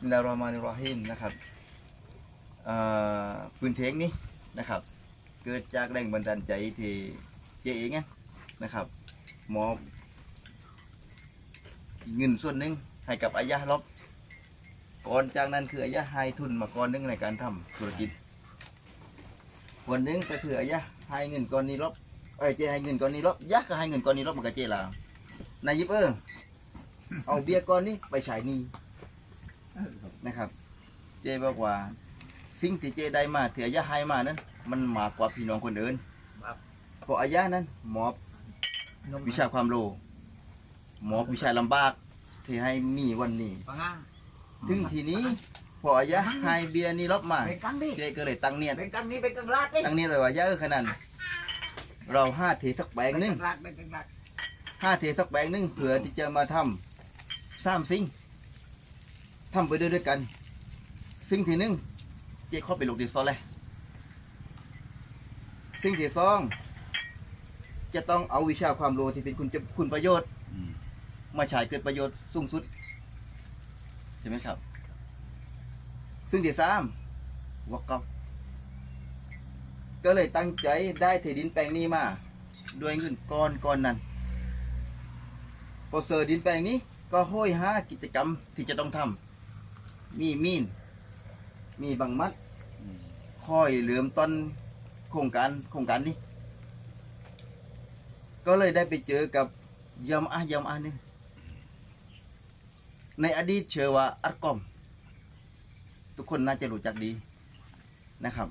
สมิลลาฮิรเราะห์มานิรเราะฮีมนะครับอ่าปืนเทงนี้นะครับ เกิดจากแรงบันดาลใจที่เจเองนะครับมอบเงินส่วนหนึ่งให้กับอายะลบก่อนจากนั้นคืออายะให้ทุนมาก่อนหนึงในการทำธุรกิจวันหนึงก็คืออายะให้เงินก้อนนี้ลบเอ้เจให้เงินก้อนนี้ลบยะก็ให้เงินก้อนนี้ลบมันก็เจลาวนายยิบเออเอาเบียก้อนนี้ไปใช้หนี้ นะครับ เจบอกว่า สิ่งที่เจได้มาที่อายะให้มานั้น มันมากกว่าพี่น้องคนอื่นครับ เพราะอายะนั้นหมอบวิชาความรู้หมอบวิชาลำบากที่ให้มีวันนี้ ปังอะ ถึงทีนี้พออายะให้เบียร์นี้ลบมาเป็นกังดิเจก็เลยตั้งเนียดเป็นกังนี้เป็นกังลาดดิตั้งเนียดเลยว่าเยอะขนาดเราห้าเทสักแบงหนึงเป็นกังลาดเป็นกังลาดห้าเทสักแบงหนึงเผื่อที่จะมาทำสามสิ่ง ทำไปด้วยด้วยกัน สิ่งที่หนึ่งเจ๊ข้าไปลูกดีซอเลยสิ่งที่สองจะต้องเอาวิชาความรู้ที่เป็นคุณจะคุณประโยชน์ มาใช้เกิดประโยชน์สูงสุด ใช่ไหมครับ ซึ่งที่สามวักกอก็เลยตั้งใจได้ที่ดินแปลงนี้มาด้วยเงินก้อนก้อนนั้นพอเซอดินแปลงนี้ก็ห้อยหากิจกรรมที่จะต้องทำ มีมีน มีบังมัดค่อยเหลื่อมต้นโครงการโครงการนี้ ก็เลยได้ไปเจอกับยามอะยามอะหนึงในอดีตเชื่อว่าอัลกอม ทุกคนน่าจะรู้จักดีนะครับ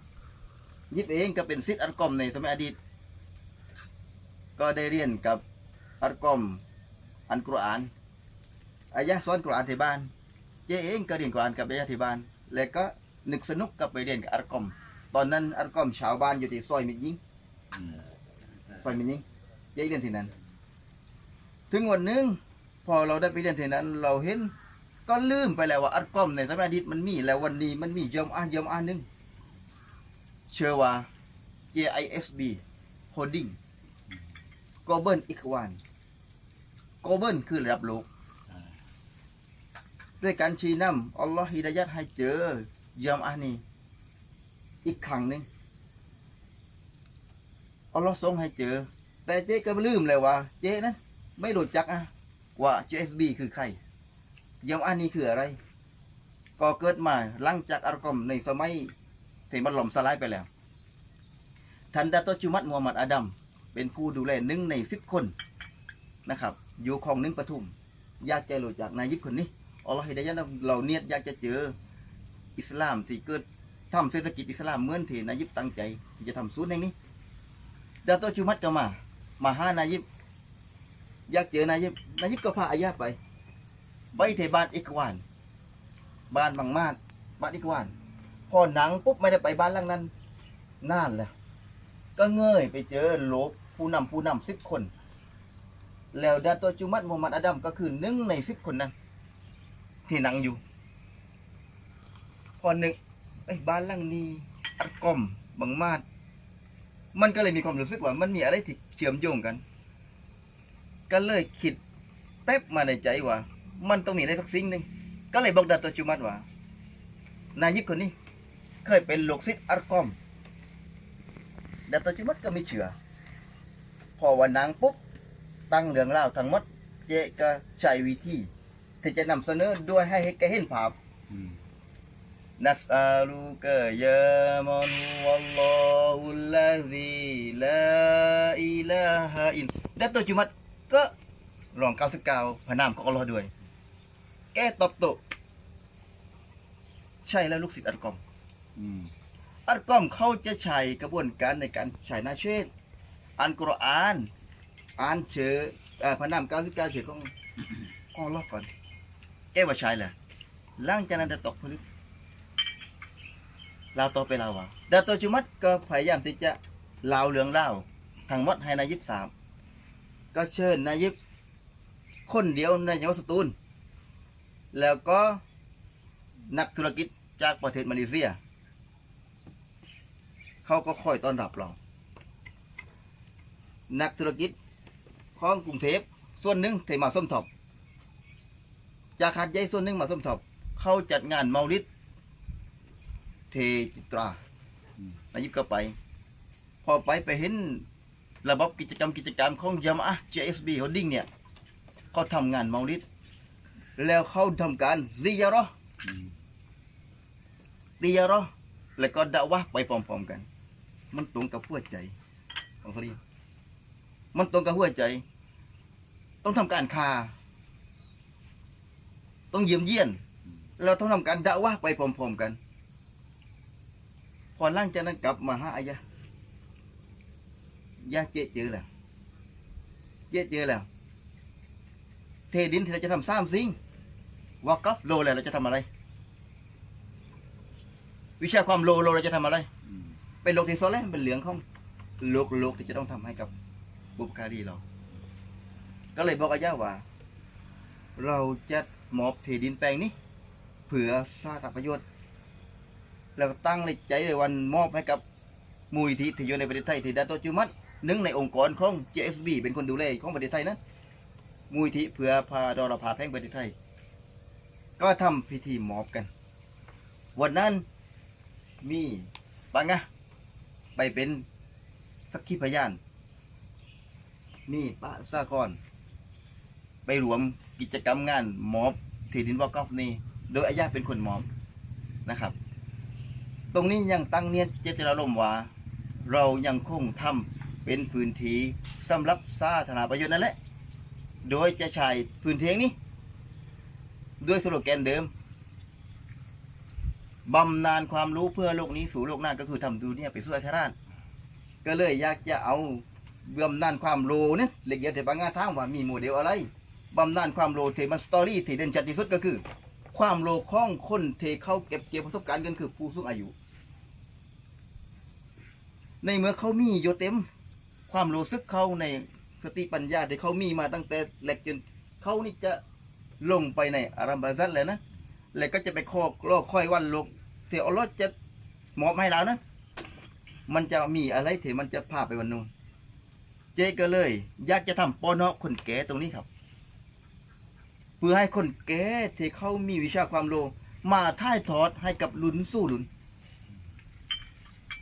ยิบเองก็เป็นซิดอัลกอมในสมัยอดีต ก็ได้เรียนกับอัลกอมอันกุรอานอายะห์สอนกุรอานที่บ้าน เจเองก็เรียนกุรอานกับอายะห์ที่บ้านและก็นึกสนุกกับไปเรียนกับอัลกอม ตอนนั้นอัลกอมชาวบ้านอยู่ที่ซอยมิดยิงซอยมิดยิงเจเรียนที่นั้น ถึงวันหนึ่งพอเราได้ไปเรียนที่นั้น เราเห็นก็ลืมไปแล้วว่าอัลกอมในสมัยอดีตมันมีแล้ววันนี้มันมียอมอ่านยอมอ่านหนึ่งเชื่อว่า JISB Holding Global i q w a n Global คือระดับโลก ด้วยการชี้นำอัลลอฮ์ฮิดายัดให้เจอยอมอ่านนี้อีกครั้งหนึ่งอัลลอฮ์ทรงให้เจอ แต่เจ๊ก็ลืมเลยว่า เจ๊นะ ไม่รู้จักอะว่า JSB คือใครยอมอันนี้คืออะไร ก็เกิดมาหลังจากอัลกอมในสมัยที่มันหล่มสลายไปแล้วท่านดาโตจุมัดมูฮัมหมัดอาดัมเป็นผู้ดูแลหนึ่งในสิบคนนะครับ อยู่ของหนึ่งปทุม อยากจะรู้จักนายยิบคนนี้ อัลลอฮฺฮิดายะห์เราเนียดอยากจะเจออิสลามที่เกิดทำเศรษฐกิจอิสลามเหมือนที่นายยิบตั้งใจ ที่จะทำศูนย์แห่งนี้ดาโตจุมัดก็มา มาหานายยิบอยากเจอนายยิบนายยิบก็พาอายะไปไปเทบ้านอีกวาน บ้านบางมาดบ้านอีกวาน พอหนังปุ๊บไม่ได้ไปบ้านหลังนั้นนานแล้ว ก็เงยไปเจอโลบผู้นำผู้นำสิบคน แล้วดาโตจุมัดมูฮัมหมัดอาดัมก็คือหนึ่งในสิบคนนั้น ที่นั่งอยู่ พอหนึกไอ้บ้านหลังนี้อัดกลมบางมาดมันก็เลยมีความรู้สึกว่ามันมีอะไรที่เชื่อมโยงกัน ก็เลยคิดแป๊บมาในใจว่า มันต้องมีอะไรสักสิ่งหนึ่งก็เลยบอกดาโตจุมัดว่า นายยิบคนนี้ เคยเป็นลูกศิษย์อัลกอมดาโตจุมัดก็ไม่เชื่อ พอวันนางปุ๊บตั้งเรื่องเล่าทั้งหมด เจก็ใช้วิธี ที่จะนำเสนอด้วยให้แกเห็นภาพนัสอาลูกะยามอนวัลลอฮุลลาซีลาอิลาฮะอิลดาโตจุมัดก็ร้อง99พระนามของอัลลอฮ์ด้วย แกตอบโต้ใช่แล้วลูกศิษย์อัลกอมอัลกอมเขาจะใช้กระบวนการในการใช้นาเชตอ่านกุรอาน อ่านเชื่อเอ่อพระนาม99เชื่อของของอัลลอฮ์ก่อน แกว่าใช่แหละหลังจากนั้นจะตกผลึกลาวต่อไปลาวว่าดาโตจุมัดก็พยายามที่จะเล่าเรื่องเล่าทั้งหมดให้นายยิบสามก็เชิญนายยิบคนเดียวในจังหวัดสตูล แล้วก็นักธุรกิจจากประเทศมาเลเซีย เขาก็คอยต้อนรับเรา นักธุรกิจของกรุงเทพส่วนหนึ่งที่มาส้มทบ จากหาดใหญ่ส่วนหนึ่งมาส้มทบเขาจัดงานเมาลิดเทจิตราอืมนายยิบก็ไป พอไปไปเห็นระบบกิจกรรมกิจกรรมของยามะ JSB Holding เนี่ยเขาทำงานเมาลิดแล้วเขาทำการซิยารอตียาระห์แล้วก็ดะวะไปพร้อมๆกัน มันตรงกับหัวใจของเขาดีมันตรงกับหัวใจ ต้องทำการคา ต้องเยี่ยมเยียน เราต้องทำการดะวะห์ไปพร้อมๆกัน พอหล่างจากนั้นกลับมาหาอายะยะเจ๊เจอแล้วเจ๊เจอแล้ว เทดินที่เราจะทำสามสิ่งวากัฟโลแล้วเราจะทำอะไร วิชาความโลโลเราจะทำอะไร เป็นโลกที่โซแลเป็นเหลืองของโลกโลกที่จะต้องทำให้กับบุพการีเรา ก็เลยบอกอายะว่า เราจะมอบเทดินแปลงนี้เผื่อสาธารณประโยชน์แล้วตั้งในใจเลยวันมอบให้กับมูลที่ที่อยู่ในประเทศไทยที่ดาโตจูมัดหนึ่งในองค์กรของ JSB เป็นคนดูแลของประเทศไทยนั้นมูลที่เพื่อพาดอรพาแพ่งประเทศไทย ก็ทำพิธีมอบกัน วันนั้นมีปังอะไปเป็นสักขีพยาน มีปะสากรไปรวม กิจกรรมงานมอบที่ดินวอกอฟนี่โดยอาญาเป็นคนมอบนะครับ ตรงนี้ยังตั้งเนียนเจตนารมณ์ว่า เรายังคงทำเป็นพื้นที่สำหรับสาธารณประโยชน์นั่นแหละ โดยจะใช้พื้นที่นี้ ด้วยสโลแกนเดิมบำนาญความรู้เพื่อโลกนี้สู่โลกหน้าก็คือทำดูเนี่ยไปสู่อัคราชก็เลยอยากจะเอาบำนาญความรู้เนี่ยเล็กเดียวแต่บางงานถามว่ามีโมเดลอะไร บำนาญความรู้ที่มันสตอรี่ที่เด่นชัดที่สุดก็คือ ความโลของคนเทเขาเก็บเกี่ยวประสบการณ์กันคือผู้สูงอายุ ในเมื่อเขามีอยู่เต็ม ความรู้สึกเขาในสติปัญญาที่เขามีมาตั้งแต่เล็กจนเขานี่จะลงไปในอารัมบาซัตเลยนะ แล้วก็จะไปคอกลอค่อยวันลูกที่อัลลอจะมอบให้เรานะ มันจะมีอะไรที่มันจะพาไปวันนู้นเจ๊ก็เลย อยากจะทำปอนอคนแก่ตรงนี้ครับ เพื่อให้คนแก่ที่เขามีวิชาความรู้มาถ่ายทอดให้กับรุ่นสู้รุ่น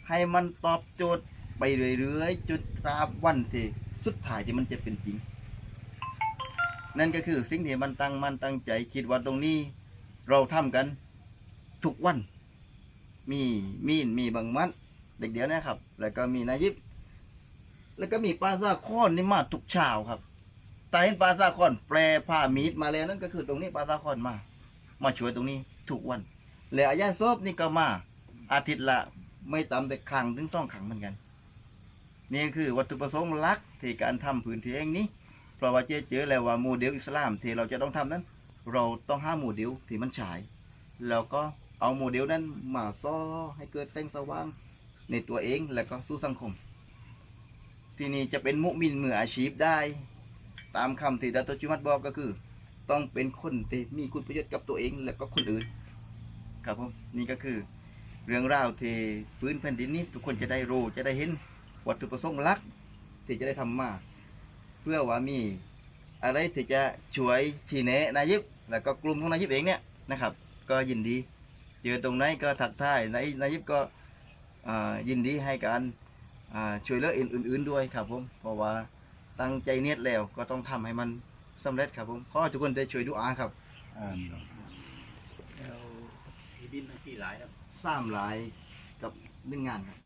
ให้มันตอบโจทย์ไปเรื่อยๆจนตราบวันที่สุดท้ายที่มันจะเป็นจริง นั่นก็คือสิ่งที่มันตั้งมันตั้งใจคิดว่าตรงนี้ เราทำกันทุกวัน มีมีนมีบางมัดเด็กเดียวนะครับ แล้วก็มีนายิบ แล้วก็มีปลาซาคอนนี่มาทุกเช้าครับ แต่เห็นปลาซาคอนแปลผ้ามีดมาแล้วนั่นก็คือตรงนี้ปลาซาคอนมา มาช่วยตรงนี้ทุกวัน แล้วอายาซอบนี่ก็มา อาทิตย์ละไม่ต่ำแต่ครั้งถึงสองครั้งเหมือนกัน นี่คือวัตถุประสงค์หลักที่การทำพื้นที่เองนี้เพราะว่าเจ๊เจอแล้วว่าโมเดลอิสลามที่เราจะต้องทำนั้น เราต้องห้าโมเดลที่มันฉายแล้วก็เอาโมเดลนั้นมาซ้อให้เกิดแสงสว่างในตัวเองแล้วก็สู่สังคม ที่นี่จะเป็นมุมินมืออาชีพได้ ตามคำที่ดาตจุมัดบอกก็คือ ต้องเป็นคนที่มีคุณประโยชน์กับตัวเองและก็คนอื่น ครับผมนี่ก็คือเรื่องราวที่พื้นแผ่นดินนี้ทุกคนจะได้รู้จะได้เห็นวัตถุประสงค์หลัก ที่จะได้ทำมา เพื่อว่ามีอะไรที่จะช่วยชี้แนะนายกแล้วก็กลุ่มของนายกเองเนี่ยนะครับ ก็ยินดีเจอตรงไหนก็ทักท่ายนายนายกก็ยินดีให้การช่วยเหลืออื่นๆด้วยครับผมเพราะว่า ตั้งใจเนียดแล้วก็ต้องทำให้มันสำเร็จครับผมขอให้ทุกคนได้ช่วยดูอาครับอ่าแล้วที่ดินที่หลายครับสามหลายกับหนึ่งงานครับ